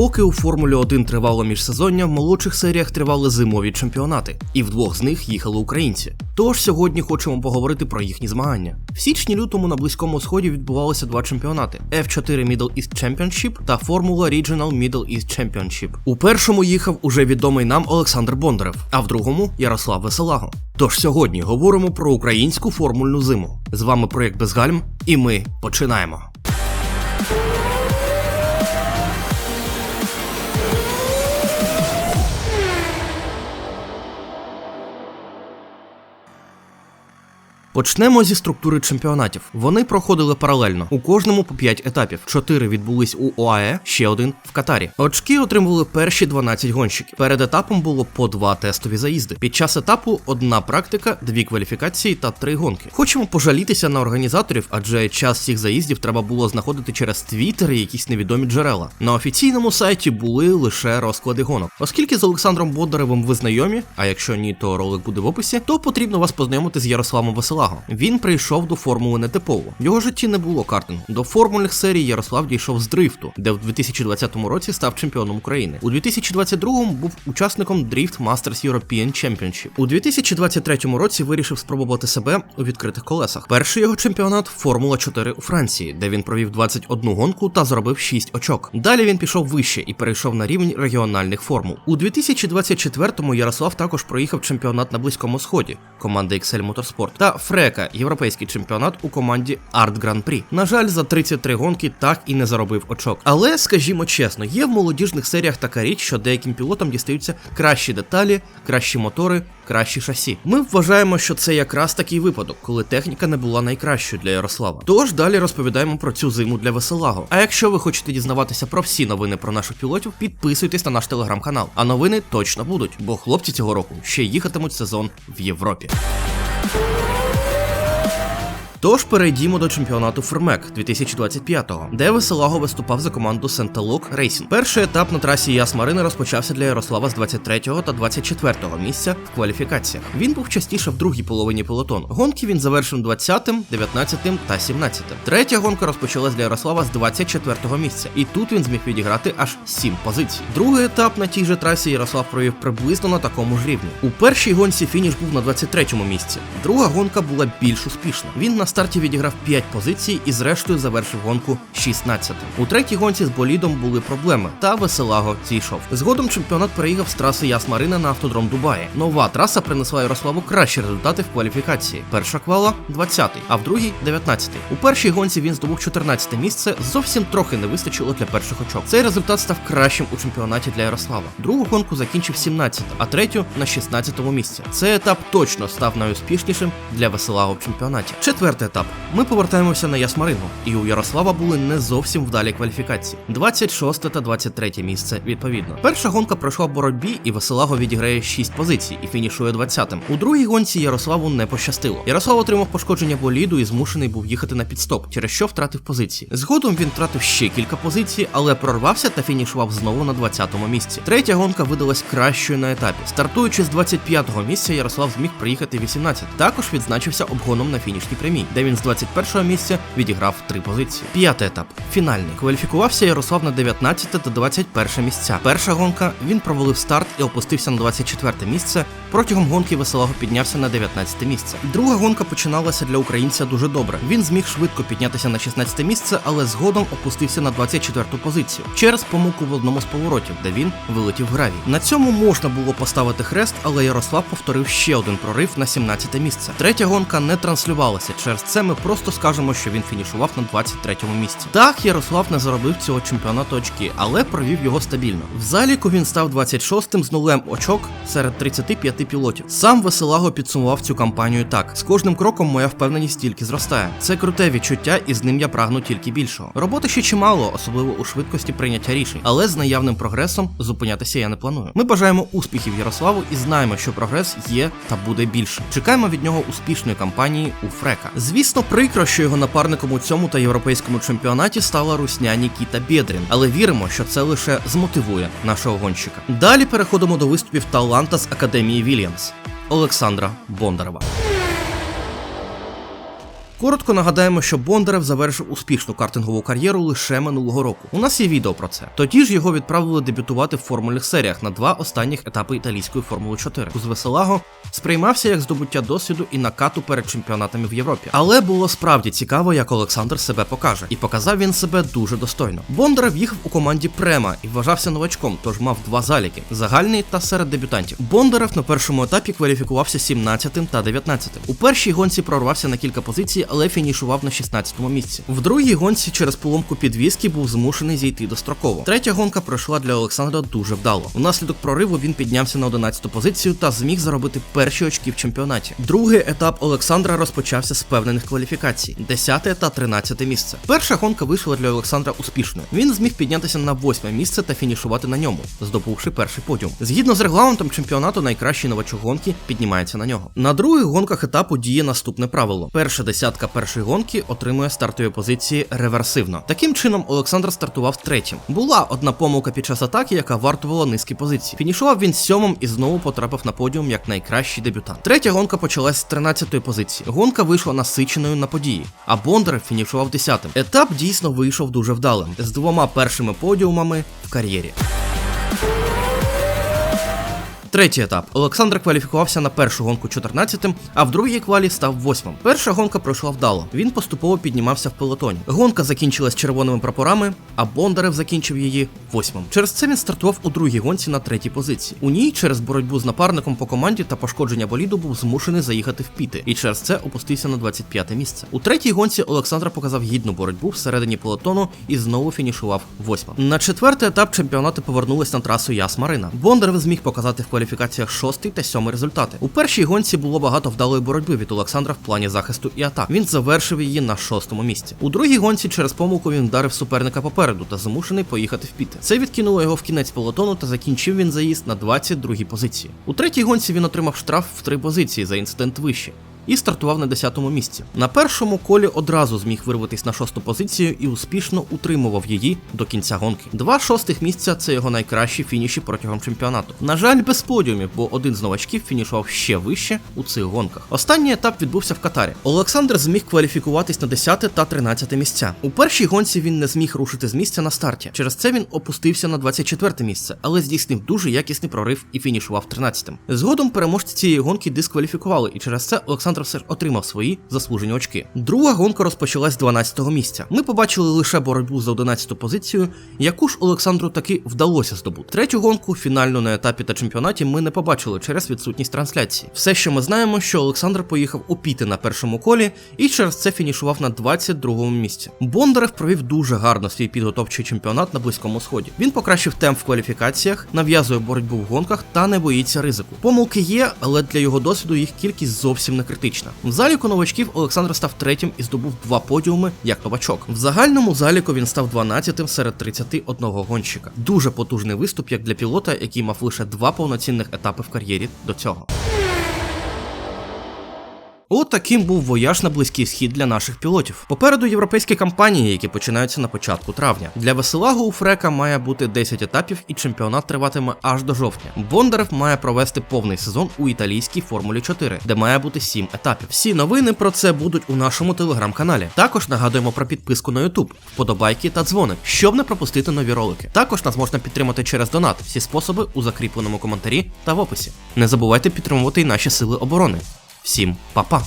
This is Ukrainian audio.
Поки у Формулі 1 тривало міжсезоння, в молодших серіях тривали зимові чемпіонати, і в двох з них їхали українці. Тож сьогодні хочемо поговорити про їхні змагання. В січні лютому на близькому сході відбувалися два чемпіонати: F4 Middle East Championship та Формула Regional Middle East Championship. У першому їхав уже відомий нам Олександр Бондарев, а в другому Ярослав Веселаго. Тож сьогодні говоримо про українську формульну зиму. З вами проєкт Безгальм, і ми починаємо. Почнемо зі структури чемпіонатів. Вони проходили паралельно. У кожному по 5 етапів. 4 відбулись у ОАЕ, ще один в Катарі. Очки отримували перші 12 гонщиків. Перед етапом було по два тестові заїзди. Під час етапу одна практика, дві кваліфікації та три гонки. Хочемо пожалітися на організаторів, адже час цих заїздів треба було знаходити через твіттер і якісь невідомі джерела. На офіційному сайті були лише розклади гонок. Оскільки з Олександром Бондаревим ви знайомі, а якщо ні, то ролик буде в описі, то потрібно вас познайомити з Ярославом Веселагом. Він прийшов до формули нетипово. В його житті не було картингу. До формульних серій Ярослав дійшов з дрифту, де в 2020 році став чемпіоном України. У 2022 був учасником Drift Masters European Championship. У 2023 році вирішив спробувати себе у відкритих колесах. Перший його чемпіонат Формула 4 у Франції, де він провів 21 гонку та заробив 6 очок. Далі він пішов вище і перейшов на рівень регіональних формул. У 2024-му Ярослав також проїхав чемпіонат на Близькому Сході команди XL Motorsport та Фрека, європейський чемпіонат у команді Art Grand Prix. На жаль, за 33 гонки так і не заробив очок. Але скажімо чесно, є в молодіжних серіях така річ, що деяким пілотам дістаються кращі деталі, кращі мотори. Кращі шасі. Ми вважаємо, що це якраз такий випадок, коли техніка не була найкращою для Ярослава. Тож далі розповідаємо про цю зиму для Веселаго. А якщо ви хочете дізнаватися про всі новини про наших пілотів, підписуйтесь на наш телеграм-канал. А новини точно будуть, бо хлопці цього року ще їхатимуть сезон в Європі. Тож перейдімо до чемпіонату Фермек 2025-го, де Веселаго виступав за команду Сенталук Рейсінг. Перший етап на трасі Ясмарини розпочався для Ярослава з 23-го та 24-го місця в кваліфікаціях. Він був частіше в другій половині пелотону. Гонки він завершив 20-м, 19-тим та 17-тим. Третя гонка розпочалась для Ярослава з 24-го місця, і тут він зміг відіграти аж 7 позицій. Другий етап на тій же трасі Ярослав провів приблизно на такому ж рівні. У першій гонці фініш був на 23-му місці. Друга гонка була більш успішна. Він на старті відіграв 5 позицій і зрештою завершив гонку 16 У третій гонці з болідом були проблеми, та веселаго зійшов. Згодом чемпіонат переїхав з траси Ясмарина на автодром Дубаї. Нова траса принесла Ярославу кращі результати в кваліфікації. Перша квала 20-й, а в другій 19-й. У першій гонці він здобув 14 місце. Зовсім трохи не вистачило для перших очок. Цей результат став кращим у чемпіонаті для Ярослава. Другу гонку закінчив 17, а третю на 16-му місці. Цей етап точно став найуспішнішим для веселаго в чемпіонаті. Четвертий етап. Ми повертаємося на Ясмарину, і у Ярослава були не зовсім вдалі кваліфікації. 26 та 23 місце відповідно. Перша гонка пройшла в боротьбі, і Веселаго відіграє 6 позицій і фінішує 20-м. У другій гонці Ярославу не пощастило. Ярослав отримав пошкодження боліду і змушений був їхати на підстоп, через що втратив позиції. Згодом він втратив ще кілька позицій, але прорвався та фінішував знову на 20-му місці. Третя гонка видалась кращою на етапі. Стартуючи з 25-го місця, Ярослав зміг приїхати 18. Також відзначився обгоном на фінішній прямій, де він з 21-го місця відіграв три позиції. П'ятий етап фінальний. Кваліфікувався Ярослав на 19 та 21 місця. Перша гонка він провалив старт і опустився на 24 місце. Протягом гонки веселого піднявся на 19 місце. Друга гонка починалася для українця дуже добре. Він зміг швидко піднятися на 16 місце, але згодом опустився на 24 позицію через помилку в одному з поворотів, де він вилетів в гравій. На цьому можна було поставити хрест, але Ярослав повторив ще один прорив на 17 місце. Третя гонка не транслювалася. Через це ми просто скажемо, що він фінішував на 23-му місці. Так, Ярослав не заробив цього чемпіонату очки, але провів його стабільно. В заліку він став 26-тим з нулем очок серед 35 пілотів. Сам Веселаго підсумував цю кампанію так: з кожним кроком моя впевненість тільки зростає. Це круте відчуття, і з ним я прагну тільки більшого. Роботи ще чимало, особливо у швидкості прийняття рішень, але з наявним прогресом зупинятися я не планую. Ми бажаємо успіхів Ярославу і знаємо, що прогрес є та буде більше. Чекаємо від нього успішної кампанії у Фрека. Звісно, прикро, що його напарником у цьому та європейському чемпіонаті стала русня Нікіта Бєдрін, але віримо, що це лише змотивує нашого гонщика. Далі переходимо до виступів таланта з академії Вільямс Олександра Бондарева. Коротко нагадаємо, що Бондарев завершив успішну картингову кар'єру лише минулого року. У нас є відео про це. Тоді ж його відправили дебютувати в формульних серіях на два останніх етапи італійської Формули 4. З Веселаго сприймався як здобуття досвіду і накату перед чемпіонатами в Європі. Але було справді цікаво, як Олександр себе покаже, і показав він себе дуже достойно. Бондарев їхав у команді Према і вважався новачком, тож мав два заліки: загальний та серед дебютантів. Бондарев на першому етапі кваліфікувався 17 та 19. У першій гонці прорвався на кілька позицій, але фінішував на 16-му місці. В другій гонці через поломку підвіски був змушений зійти достроково. Третя гонка пройшла для Олександра дуже вдало. Внаслідок прориву він піднявся на 11-ту позицію та зміг заробити перші очки в чемпіонаті. Другий етап Олександра розпочався з певнених кваліфікацій: 10 та 13 місце. Перша гонка вийшла для Олександра успішною. Він зміг піднятися на 8 місце та фінішувати на ньому, здобувши перший подіум. Згідно з регламентом чемпіонату, найкращий новачок гонки піднімається на нього. На других гонках етапу діє наступне правило: перша десятка першої гонки отримує стартові позиції реверсивно. Таким чином, Олександр стартував третім. Була одна помилка під час атаки, яка вартувала низькі позиції. Фінішував він сьомим і знову потрапив на подіум як найкращий дебютант. Третя гонка почалась з 13-ї позиції. Гонка вийшла насиченою на події, а Бондарев фінішував 10-тим. Етап дійсно вийшов дуже вдалим з двома першими подіумами в кар'єрі. Третій етап. Олександр кваліфікувався на першу гонку 14-тим, а в другій квалі став 8-м. Перша гонка пройшла вдало. Він поступово піднімався в пелотоні. Гонка закінчилась червоними прапорами, а Бондарев закінчив її 8-м. Через це він стартував у другій гонці на третій позиції. У ній через боротьбу з напарником по команді та пошкодження боліду був змушений заїхати в піти, і через це опустився на 25-те місце. У третій гонці Олександр показав гідну боротьбу всередині пелотону і знову фінішував 8-м. На четвертий етап чемпіонати повернулись на трасу Яс Марина. Бондарев зміг показати в кваліфікаціях шостий та сьомий результати. У першій гонці було багато вдалої боротьби від Олександра в плані захисту і атак. Він завершив її на шостому місці. У другій гонці через помилку він вдарив суперника попереду та змушений поїхати в піти. Це відкинуло його в кінець полотону та закінчив він заїзд на 22-й позиції. У третій гонці він отримав штраф в три позиції за інцидент вище і стартував на 10-му місці. На першому колі одразу зміг вирватися на шосту позицію і успішно утримував її до кінця гонки. Два шостих місця це його найкращі фініші протягом чемпіонату. На жаль, без подіумів, бо один з новачків фінішував ще вище у цих гонках. Останній етап відбувся в Катарі. Олександр зміг кваліфікуватись на 10 та 13 місця. У першій гонці він не зміг рушити з місця на старті. Через це він опустився на 24 місце, але здійснив дуже якісний прорив і фінішував 13-тим. Згодом переможці цієї гонки дискваліфікували, і через це Олександр ж отримав свої заслужені очки. Друга гонка розпочалась з 12-го місця. Ми побачили лише боротьбу за 11-ту позицію, яку ж Олександру таки вдалося здобути. Третю гонку, фінальну на етапі та чемпіонаті, ми не побачили через відсутність трансляції. Все, що ми знаємо, що Олександр поїхав у піти на першому колі і через це фінішував на 22-му місці. Бондарев провів дуже гарно свій підготовчий чемпіонат на близькому сході. Він покращив темп в кваліфікаціях, нав'язує боротьбу в гонках та не боїться ризику. Помилки є, але для його досвіду їх кількість зовсім не критична. В заліку новачків Олександр став третім і здобув два подіуми як новачок. В загальному заліку він став 12-тим серед 31 гонщика. Дуже потужний виступ як для пілота, який мав лише два повноцінних етапи в кар'єрі до цього. От таким був вояж на близький схід для наших пілотів. Попереду європейські кампанії, які починаються на початку травня. Для Веселаго у Фрека має бути 10 етапів, і чемпіонат триватиме аж до жовтня. Бондарев має провести повний сезон у італійській Формулі 4, де має бути 7 етапів. Всі новини про це будуть у нашому телеграм-каналі. Також нагадуємо про підписку на YouTube, вподобайки та дзвоник, щоб не пропустити нові ролики. Також нас можна підтримати через донат. Всі способи у закріпленому коментарі та в описі. Не забувайте підтримувати й наші сили оборони. Всім па-па!